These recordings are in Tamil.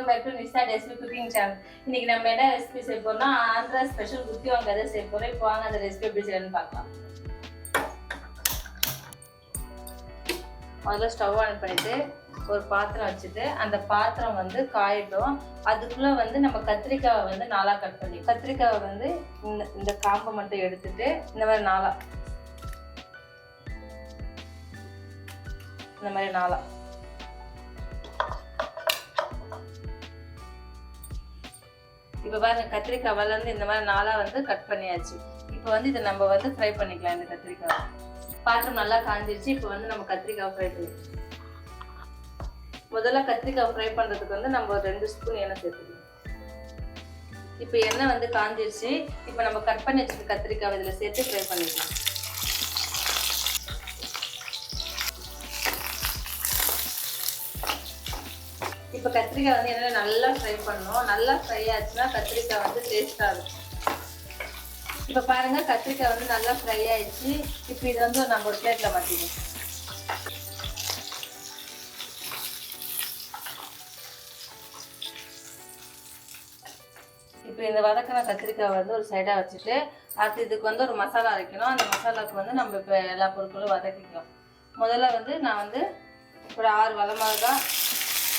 Welcome back to Nisha test cooking channel இன்னைக்கு நம்ம என்ன ரெசிபி செய்ய போறோம்னா ஆந்திரா ஸ்பெஷல் குத்தி வாங்க அதை செய்ய போறோம். இப்போ வாங்க அந்த ரெசிபி எப்படி செய்யணும்னு பார்க்கலாம். முதல்ல ஸ்டவ் ஆன் பண்ணிட்டு ஒரு பாத்திரம் வச்சுட்டு அந்த பாத்திரம் வந்து காயட்டும். அதுக்குள்ள வந்து நம்ம கத்திரிக்காவை வந்து நாளாக கட் பண்ணி கத்திரிக்காவை வந்து இந்த இந்த காம்பை மட்டும் எடுத்துட்டு இந்த மாதிரி நாளா இந்த மாதிரி நாளா இப்போ பாருங்க கத்திரிக்காய் வளர்ந்து இந்த மாதிரி நாளாக வந்து கட் பண்ணியாச்சு. இப்போ வந்து இதை நம்ம வந்து ஃப்ரை பண்ணிக்கலாம் இந்த கத்திரிக்காவை. பாத்திரம் நல்லா காஞ்சிருச்சு இப்போ வந்து நம்ம கத்திரிக்காய் ஃப்ரை பண்ணிக்கலாம் முதல்ல கத்திரிக்காய் ஃப்ரை பண்ணுறதுக்கு வந்து நம்ம ஒரு ரெண்டு ஸ்பூன் எண்ணெய் சேர்த்துக்கலாம். இப்போ எண்ணெய் வந்து காஞ்சிருச்சு இப்போ நம்ம கட் பண்ணி வச்சுருக்க கத்திரிக்காய் இதில் சேர்த்து ஃப்ரை பண்ணிக்கலாம். இப்போ கத்திரிக்காய் வந்து என்ன நல்லா ஃப்ரை பண்ணணும். நல்லா ஃப்ரை ஆச்சுன்னா கத்திரிக்காய் வந்து டேஸ்ட்டாக இருக்கும். இப்போ பாருங்க கத்திரிக்காய் வந்து நல்லா ஃப்ரை ஆயிடுச்சு. இப்போ இது வந்து நம்ம ஒரு பிளேட்டில் மாற்றிக்கணும் இப்போ இந்த வதக்கின கத்திரிக்காய் வந்து ஒரு சைடாக வச்சுட்டு அடுத்து இதுக்கு வந்து ஒரு மசாலா அரைக்கணும். அந்த மசாலாவுக்கு வந்து நம்ம இப்போ எல்லா பொருட்களும் வதக்கிக்கலாம். முதல்ல வந்து நான் வந்து ஒரு ஆறு வளமிளகா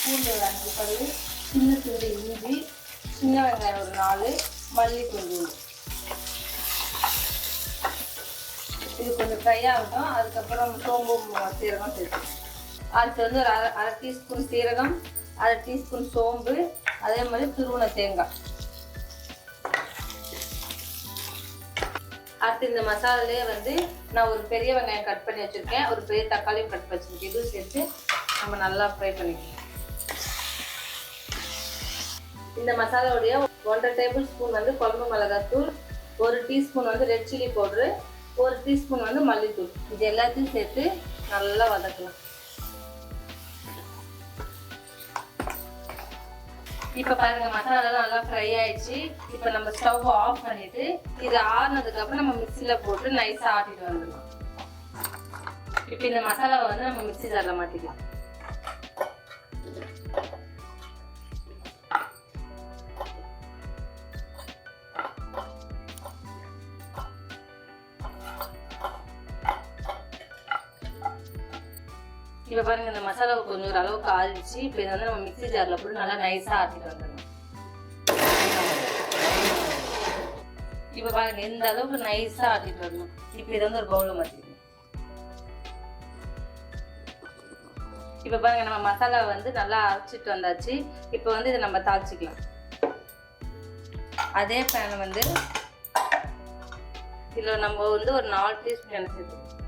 பூண்டு ஒரு அஞ்சு பல் சின்ன துண்டு இஞ்சி சின்ன வெங்காயம் ஒரு நாலு மல்லி கொஞ்சம் இது கொஞ்சம் ஃப்ரை ஆகட்டும் அதுக்கப்புறம் சோம்பு சீரகம் சேர்க்கணும் அடுத்து வந்து ஒரு அரை அரை டீஸ்பூன் சீரகம் அரை டீஸ்பூன் சோம்பு அதே மாதிரி துருவன தேங்காய். அடுத்து இந்த மசாலாலே வந்து நான் ஒரு பெரிய வெங்காயம் கட் பண்ணி வச்சுருக்கேன். ஒரு பெரிய தக்காளியும் கட் பண்ணி வச்சுருக்கேன். இதுவும் சேர்த்து நம்ம நல்லா ஃப்ரை பண்ணிக்கலாம். இந்த மசாலாவுடைய ஒன்றரை டேபிள் ஸ்பூன் வந்து குழம்பு மிளகாத்தூள் ஒரு டீஸ்பூன் வந்து ரெட் சில்லி பவுட்ரு ஒரு டீஸ்பூன் வந்து மல்லித்தூள். இது எல்லாத்தையும் சேர்த்து நல்லா வதக்கலாம். இப்போ பாருங்க மசாலாலாம் நல்லா ஃப்ரை ஆயிடுச்சு. இப்போ நம்ம ஸ்டவ் ஆஃப் பண்ணிட்டு இது ஆறுனதுக்கப்புறம் நம்ம மிக்சியில் போட்டு நைஸாக ஆட்டிட்டு வந்துடலாம். இப்போ இந்த மசாலாவை வந்து நம்ம மிக்சி ஜாரில் மாட்டிக்கலாம். இப்போ பாருங்க இந்த மசாலா கொஞ்சம் ஒரு அளவுக்கு ஆறிச்சு இப்போ இதை வந்து நம்ம மிக்ஸி ஜாரில் போட்டு நல்லா நைஸாக ஆட்டிட்டு வந்துடணும். இப்போ பாருங்க இந்த அளவுக்கு நைஸாக ஆட்டிட்டு வரணும். இப்போ இதை வந்து ஒரு பவுலில் மாற்றிக்கணும் இப்போ பாருங்க நம்ம மசாலா வந்து நல்லா அரைச்சிட்டு வந்தாச்சு. இப்போ வந்து இதை நம்ம தாளிச்சிக்கலாம். அதே பேன் வந்து இதில் நம்ம வந்து ஒரு நாலு டீஸ்பூன் எண்ணெய் சேர்த்துக்கணும்.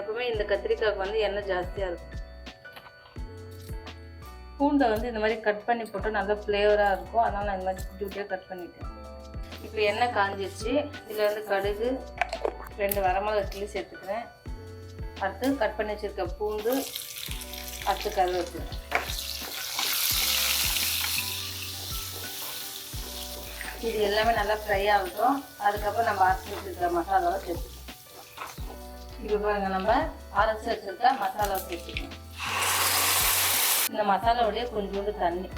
எப்பவுமே இந்த கத்திரிக்காய்க்கு வந்து எண்ணெய் ஜாஸ்தியாக இருக்கும். பூண்டை வந்து இந்த மாதிரி கட் பண்ணி போட்டால் நல்லா ஃப்ளேவராக இருக்கும். அதனால் நான் இந்த மாதிரி குட்டி குட்டியாக கட் பண்ணிட்டேன். இப்போ எண்ணெய் காஞ்சிருச்சு. இதில் வந்து கடுகு ரெண்டு வரமிளகா கிளி சேர்த்துக்கிறேன். அடுத்து கட் பண்ணி வச்சுருக்க பூண்டு அடுத்து கருவேப்பிலை. இது எல்லாமே நல்லா ஃப்ரை ஆகட்டும் அதுக்கப்புறம் நம்ம அரைச்சி வச்சுருக்க மசாலாவை சேர்த்துக்கலாம். இப்போ நம்ம அரைச்சி வச்சிருக்க மசாலா சேர்த்துக்கணும் இந்த மசாலாவுடைய கொஞ்சோண்டு தண்ணி.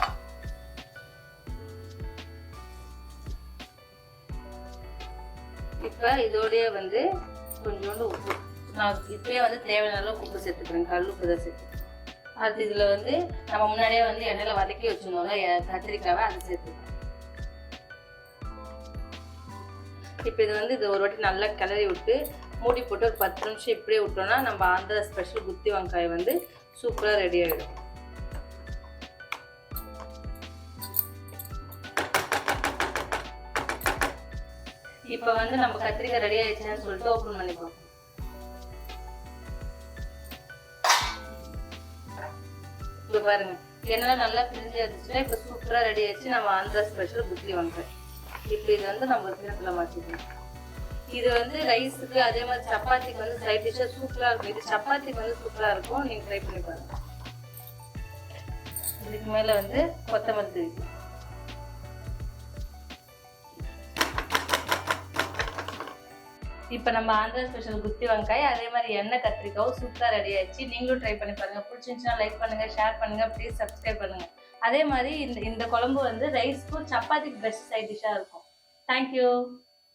இப்போ இதோடைய வந்து கொஞ்சோண்டு உப்பு. நான் இப்பயே வந்து தேவையான அளவுக்கு உப்பு சேர்த்துக்கிறேன் கல் உப்பு தான் சேர்த்துக்கிறேன். அடுத்து இதில் வந்து நம்ம முன்னாடியே வந்து எண்ணெயில் வதக்கி வச்சுருந்தோம்ல கத்திரிக்காவை அதை சேர்த்துக்கிறேன். இப்போ இது வந்து இது ஒரு வாட்டி நல்லா கிளறி விட்டு மூடி போட்டு ஒரு பத்து நிமிஷம் இப்படியே விட்டோம்னா நம்ம ஆந்திரா ஸ்பெஷல் குத்தி வெங்காயம் வந்து சூப்பராக ரெடி ஆகிடும் இப்போ வந்து நம்ம கத்திரிக்காய் ரெடி ஆயிடுச்சுன்னு சொல்லிட்டு ஓப்பன் பண்ணிப்போம் இப்போ பாருங்க எண்ணெய் நல்லா பிரிஞ்சு இருந்துச்சுன்னா இப்போ சூப்பராக ரெடி ஆயிடுச்சு. நம்ம ஆந்திரா ஸ்பெஷல் குத்தி வாங்குறேன் இப்போ இது வந்து நம்ம கிணத்துல மாற்றிக்கணும் இது வந்து ரைஸுக்கு அதே மாதிரி சப்பாத்திக்கு வந்து சைட் டிஷ்ஷாக சூப்பராக இருக்கும். இது சப்பாத்திக்கு வந்து சூப்பராக இருக்கும். நீங்கள் ட்ரை பண்ணி பாருங்க. இதுக்கு மேலே வந்து கொத்தமல்லி தூவி. இப்போ நம்ம ஆந்திரா ஸ்பெஷல் குத்தி வெங்காய் அதே மாதிரி எண்ணெய் கத்திரிக்காவும் சூப்பராக ரெடி ஆயிடுச்சு. நீங்களும் ட்ரை பண்ணி பாருங்க. பிடிச்சிருந்துச்சுன்னா லைக் பண்ணுங்க ஷேர் பண்ணுங்கள் ப்ளீஸ் சப்ஸ்கிரைப் பண்ணுங்கள் அதே மாதிரி இந்த இந்த குழம்பு வந்து ரைஸ்க்கும் சப்பாத்திக்கு பெஸ்ட் சைட் டிஷ்ஷாக இருக்கும். தேங்க்யூ